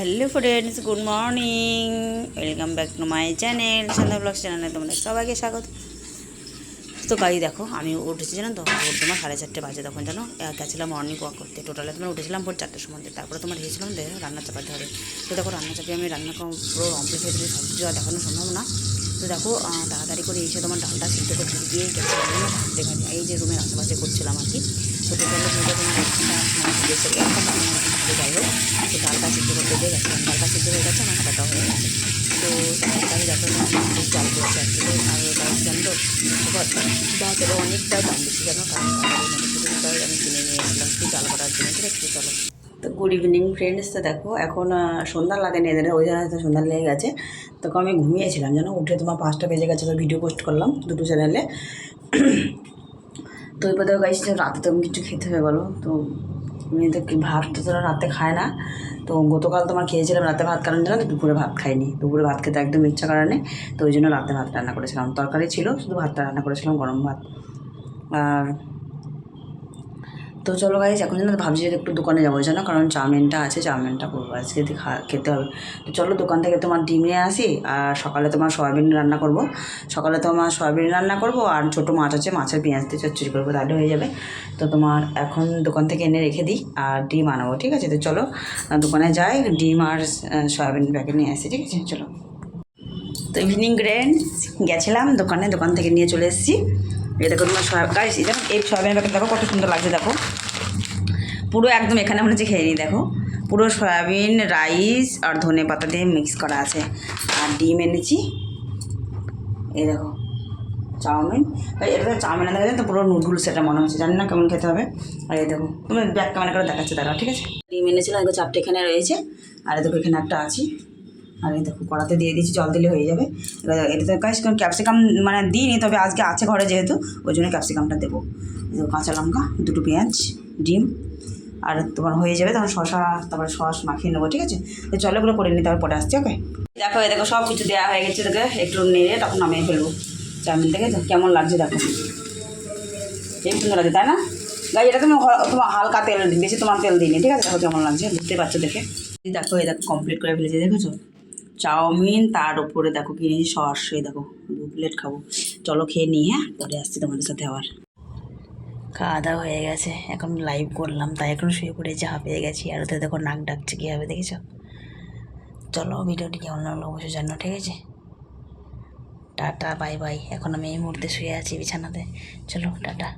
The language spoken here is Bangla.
Hello friends good morning welcome back to my channel Sandhya blog চ্যানেলে তোমাদের সবাইকে স্বাগত। তো গাড়ি দেখো, আমি উঠেছি, জানো তো? ভোর তোমার সাড়ে চারটে বাজে তখন, জানো? গেছিলাম মর্নিং ওয়াক করতে। টোটালে তোমার উঠেছিলাম ভোর চারটের সময়। তারপরে তোমার দেখো রান্না চাপাতে হবে। তো দেখো, রান্না চাপিয়ে আমি রান্না পুরো কমপ্লিট হয়ে সব কিছু আর দেখানো সম্ভব না। তো দেখো তাড়াতাড়ি করে এসে তোমার ডালটা সিদ্ধ করতে গিয়ে গেছিলাম। এই যে রুমের আশেপাশে করছিলাম আর কি। তো টোটালে তোমার একটা ভাবে যাই হোক, তো ডালটা সিদ্ধ করতে দিয়ে গেছিলাম ডালটা সিদ্ধ হয়ে গেছে, আমার হাতাটাও হয়ে গেছে। তো দেখো খুব চাল করছে কি আর গাছ জানো তো বাজারে অনেকটা দাম বেশি জানো কারণ আমি কিনে নিয়ে এসেছিলাম একটু চাল করার জন্য। ঠিক আছে চলো। তো গুড ইভিনিং ফ্রেন্ডস তো দেখো, এখন সন্ধ্যা লাগেনি এদের, ওই জন্য হয়তো সন্ধ্যা লেগে গেছে। তখন আমি ঘুমিয়েছিলাম, জানো? উঠে তোমার পাঁচটা বেজে গেছে, তো ভিডিও পোস্ট করলাম দুটো চ্যানেলে তো এরপর দেখো গাইছি রাতে তো আমি কিছু খেতে হবে বলো? তো তো কি ভাত তো তোরা রাতে খায় না। তো গতকাল তোমার খেয়েছিলাম রাতে ভাত, কারণ জানো দুপুরে ভাত খাইনি। দুপুরে ভাত খেতে একদম ইচ্ছা কারণে তো ওই জন্য রাতে ভাত রান্না করেছিলাম। তরকারি ছিল, শুধু ভাতটা রান্না করেছিলাম, গরম ভাত। আর তো চলো গাইজ এখন যেন ভাবছি যে একটু দোকানে যাব, জানো? কারণ চাউমিনটা আছে, চাউমিনটা করব আজকে যদি খেতে হবে। তো চলো দোকান থেকে তোমার ডিম নিয়ে আসি, আর সকালে তোমার সয়াবিন রান্না করব। সকালে তোমার সয়াবিন রান্না করব, আর ছোটো মাছ আছে, মাছের পেঁয়াজ দিয়ে চচ্চড়ি করব, তাহলে হয়ে যাবে। তো তোমার এখন দোকান থেকে এনে রেখে দিই, আর ডিম আনাবো, ঠিক আছে? তো চলো দোকানে যাই, ডিম আর সয়াবিন প্যাকেট নিয়ে আসি, ঠিক আছে? চলো। তো ইভিনিং গ্রেন্ড গেছিলাম দোকানে, দোকান থেকে নিয়ে চলে এসেছি। এই দেখো তোমার গাইস এই দেখো, এই সয়াবিন প্যাকেট দেখো, কত সুন্দর লাগছে, দেখো। পুরো একদম এখানে মনে হচ্ছে খেয়ে নিই, দেখো। পুরো সয়াবিন রাইস আর ধনে পাতা দিয়ে মিক্স করা আছে। আর ডিম এনেছি। এই দেখো, চাউমিন। এটা চাউমিন দেখা যায় তো, পুরো নুডলস এটা মনে হচ্ছে, জানি না কেমন খেতে হবে। আর এই দেখো, তুমি ব্যাক ক্যামেরা করে দেখাচ্ছে, দাঁড়াও, ঠিক আছে? ডিম এনেছিলাম দেখো চারটে এখানে রয়েছে। আর দেখো, এখানে একটা আছে। আর দেখো কড়াতে দিয়ে দিয়েছি, জল দিলে হয়ে যাবে। এবার এটা তো গাছ ক্যাপসিকাম মানে দিইনি, তবে আজকে আছে ঘরে যেহেতু, ওই জন্য ক্যাপসিকামটা দেবো। কাঁচা লঙ্কা, দুটো পেঁয়াজ, ডিম, আর তোমার হয়ে যাবে তখন শশা তারপরে সস মাখিয়ে নেব, ঠিক আছে? তো চলো এগুলো করে নিই, তারপর পরে আসছি ওকে দেখো, এই দেখো সব কিছু দেওয়া হয়ে গেছে দেখে একটু নেড়ে তখন নামিয়ে ফেলব। চাউমিন থেকে কেমন লাগছে দেখো। এই সুন্দর লাগছে, তাই না? গাই এটা তুমি তোমার হালকা তেল, বেশি তোমার তেল দিইনি, ঠিক আছে? দেখো কেমন লাগছে বুঝতে পারছ দেখে। দেখো, এই দেখো কমপ্লিট করে ফেলেছি, দেখেছ? চাউমিন, তার উপরে দেখো কিনেছি সস, এই দেখো, দু প্লেট খাব। চলো খেয়ে নিই হ্যাঁ? পরে আসছি তোমাদের সাথে আবার। খাওয়া দাওয়া হয়ে গেছে, এখন লাইভ করলাম, তাই এখন শুয়ে পড়ে, যা পেয়ে গেছি। আর ওদের দেখো নাক ডাকছে কীভাবে দেখেছ? চলো ভিডিওটি কেমন লাগল অবশ্যই জানো ঠিক আছে? টাটা বাই বাই এখন আমি এই মুহূর্তে শুয়ে আছি বিছানাতে। চলো, টাটা।